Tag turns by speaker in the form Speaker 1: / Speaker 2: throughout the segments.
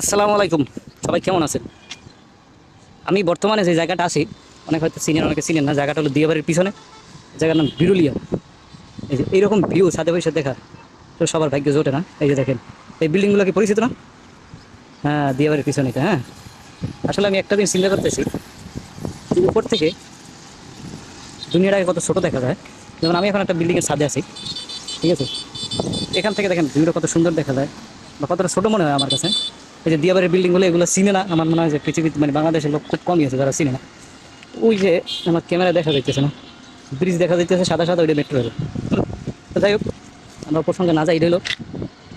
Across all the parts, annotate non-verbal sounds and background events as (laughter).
Speaker 1: আসসালামু আলাইকুম। সবাই কেমন আছেন? আমি বর্তমানে যে জায়গাটা আছি, অনেক হয়তো চিনেন অনেকে চিনেন না, জায়গাটা হলো দিয়াবাড়ির পিছনে। জায়গার নাম বিরুলিয়া। এই যে এইরকম ভিউ সাথে বসে দেখা, তো সবার ভাগ্য জোটে না? এই যে দেখেন, এই বিল্ডিংগুলো কি পরিচিত না? হ্যাঁ দিয়াবাড়ির পিছনে হ্যাঁ। আসলে আমি একটা দিন চিন্তা করতেছি উপর থেকে দুনিয়াটাকে কত ছোট দেখা যায়। যেমন আমি এখন একটা বিল্ডিংয়ের ছাদে আছি, ঠিক আছে? এখান থেকে দেখেন ভিউটা কত সুন্দর দেখা যায়, বা কতটা ছোটো মনে হয় আমার কাছে। এই যে দিয়াবাড়ির বিল্ডিংগুলো এগুলো চিনে না। আমার মনে হয় যে পৃথিবীতে মানে বাংলাদেশের লোক খুব কমই আছে যারা চিনে না। ওই যে আমার ক্যামেরা দেখা যাইতেছে না। ব্রিজ দেখা যাইতেছে, সাদা সাদা ওইটা মেট্রো রেল তো যাই হোক, আমরা প্রসঙ্গে না যাই হলো,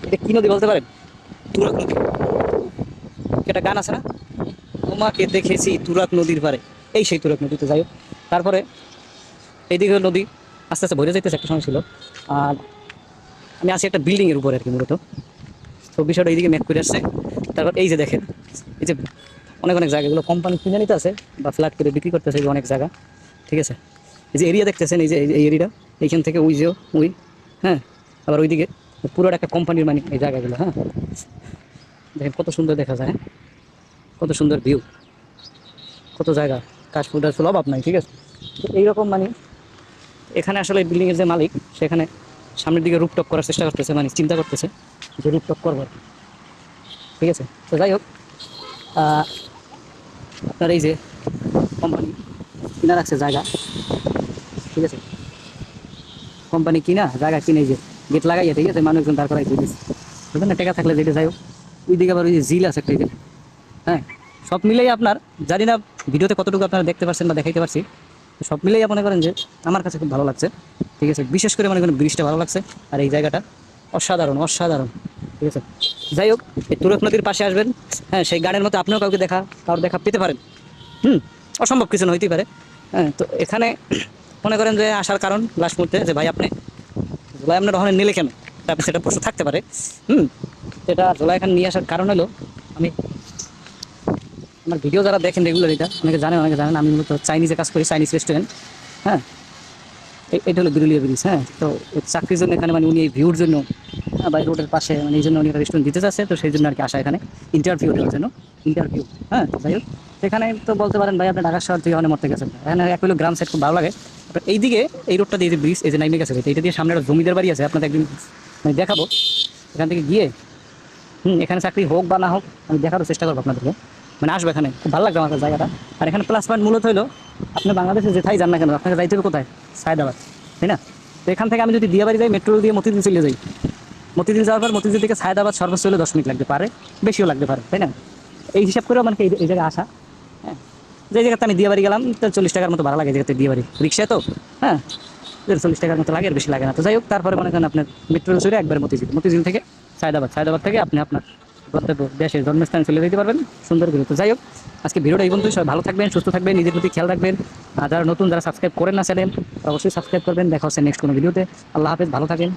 Speaker 1: এটা কী নদী বলতে পারেন? তুরাক নদী। একটা গান আছে না? তোমাকে দেখেছি তুরাক নদীর পারে। এই সেই তুরাক নদীতে যাই হোক। তারপরে এইদিকে নদী আস্তে আস্তে ভরে যাইতেছে, একটা সময় ছিল। আর আমি আছি একটা বিল্ডিংয়ের উপরে আর কি মূলত। তো বিষয়টা এইদিকে ম্যাপ করে আসছে। তারপর এই যে দেখেন, এই যে অনেক অনেক জায়গা এগুলো কোম্পানি কিনে নিতে আছে বা ফ্ল্যাট করে বিক্রি করতেছে অনেক জায়গা, ঠিক আছে? এই যে এরিয়া দেখতেছেন, এই যে এই এরিয়াটা এইখান থেকে ওই যে ওই হ্যাঁ? আবার ওইদিকে পুরোটা একটা কোম্পানির মানে এই জায়গাগুলো হ্যাঁ? দেখেন কত সুন্দর দেখা যায় হ্যাঁ? কত সুন্দর ভিউ কত জায়গা কাশফুল টাশফুল অভাব নাই, ঠিক আছে? তো এইরকম মানে এখানে আসলে বিল্ডিংয়ের যে মালিক, সেখানে সামনের দিকে রুপটপ করার চেষ্টা করতেছে মানে চিন্তা করতেছে যে রুপটপ করব। ঠিক আছে? তো যাই হোক আপনার এই যে কোম্পানি কিনা রাখছে জায়গা, ঠিক আছে? কোম্পানি কিনা, জায়গা কিনে যে গেট লাগাইয়া, ঠিক আছে? মানুষজন দাঁড় করাই দিয়েছে বুঝলেন না? টাকা থাকলে যেটা যাই হোক। ওই দিকে আবার ওই যে জিল আছে একটা হ্যাঁ? সব মিলেই আপনার, জানি না ভিডিওতে কতটুকু আপনারা দেখতে পাচ্ছেন বা দেখাইতে পারছি সব মিলেই মনে করেন যে আমার কাছে খুব ভালো লাগছে। ঠিক আছে? বিশেষ করে মনে করেন ব্রিজটা ভালো লাগছে, আর এই জায়গাটা অসাধারণ অসাধারণ। ঠিক আছে? যাই হোক, এই তুরক নদীর পাশে আসবেন। হ্যাঁ সেই গানের মতো আপনিও কাউকে দেখা, কারোর দেখা পেতে পারেন। হুম, অসম্ভব কিছু না হইতেই পারে। হ্যাঁ তো এখানে (clears throat) মনে করেন যে আসার কারণ লাস্ট মুহূর্তে, যে ভাই আপনি জুলাই আপনার ওখানে নিলে কেন? তারপরে সেটা প্রশ্ন থাকতে পারে। হুম, সেটা জুলাই এখানে নিয়ে আসার কারণ হলো, আমি আমার ভিডিও যারা দেখেন রেগুলার এটা অনেকে জানেন অনেকে জানেন, আমি মূলত চাইনিজে কাজ করি চাইনিজ রেস্টুরেন্ট হ্যাঁ এটা হলো বিরুলিয়া ব্রিজ হ্যাঁ? তো চাকরির জন্য এখানে মানে উনি এই ভিউর জন্য হ্যাঁ বাই রোডের পাশে মানে এই জন্য উনি রেস্টুরেন্ট দিতে চাচ্ছে, তো সেই জন্য আর কি আসা এখানে ইন্টারভিউ দেওয়ার জন্য ইন্টারভিউ হ্যাঁ যাই হোক। সেখানে তো বলতে পারেন, ভাই, আপনি ঢাকা শহর থেকে অনেক মরতে গেছেন। এখানে এক হলো গ্রাম সাইড খুব ভালো লাগে। আপনার এইদিকে এই রোডটা দিয়ে যে ব্রিজ এই যে নাইমে গেছে এইটা দিয়ে সামনে একটা জমিদার বাড়ি আছে, আপনাদের একদিন মানে দেখাবো। এখান থেকে গিয়ে, হুম, এখানে চাকরি হোক বা না হোক, আমি দেখারও চেষ্টা করব আপনাদেরকে। মানে আসবে এখানে। খুব ভালো লাগবে আমার জায়গাটা। আর এখানে প্লাস পয়েন্ট মূলত হলো, আপনি বাংলাদেশে যেথাই যান না কেন, আপনাকে যাইতে হবে কোথায়? সায়দাবাদ, তাই না? তো এখান থেকে আমি যদি দিয়াবাড়ি যাই মেট্রো দিয়ে মতিদিন চলে যাই। মতিদিন যাওয়ার পর মতিদিন থেকে সায়দাবাদ সর্বোচ্চ হলে দশ মিনিট লাগতে পারে, বেশিও লাগতে পারে, তাই না? এই হিসাব করেও মানে কি এই জায়গায় আসা হ্যাঁ? যে জায়গাতে আমি দিয়াবাড়ি গেলাম, তো চল্লিশ টাকার মতো ভাড়া লাগে জায়গাতে দিয়াবাড়ি রিক্সা তো হ্যাঁ? চল্লিশ টাকার মতো লাগে, আর বেশি লাগে না। তো যাই হোক, তারপরে মনে করেন আপনার মেট্রো চলে একবার মতিঝিল। মতিঝিল থেকে সায়দাবাদ সায়দাবাদ থেকে আপনি আপনার গন্তব্য দেশের জন্মস্থানে চলে যেতে পারবেন। সুন্দর করে। তো যাই হোক, আজকে ভিডিওটা এই পর্যন্তই। সবাই ভালো থাকবেন, সুস্থ থাকবেন, নিজের প্রতি খেয়াল রাখবেন। আর যারা নতুন, যারা সাবস্ক্রাইব করেন না চ্যানেল অবশ্যই সাবস্ক্রাইব করবেন। দেখা হচ্ছে নেক্সট কোনো ভিডিওতে। আল্লাহ হাফেজ, ভালো থাকেন।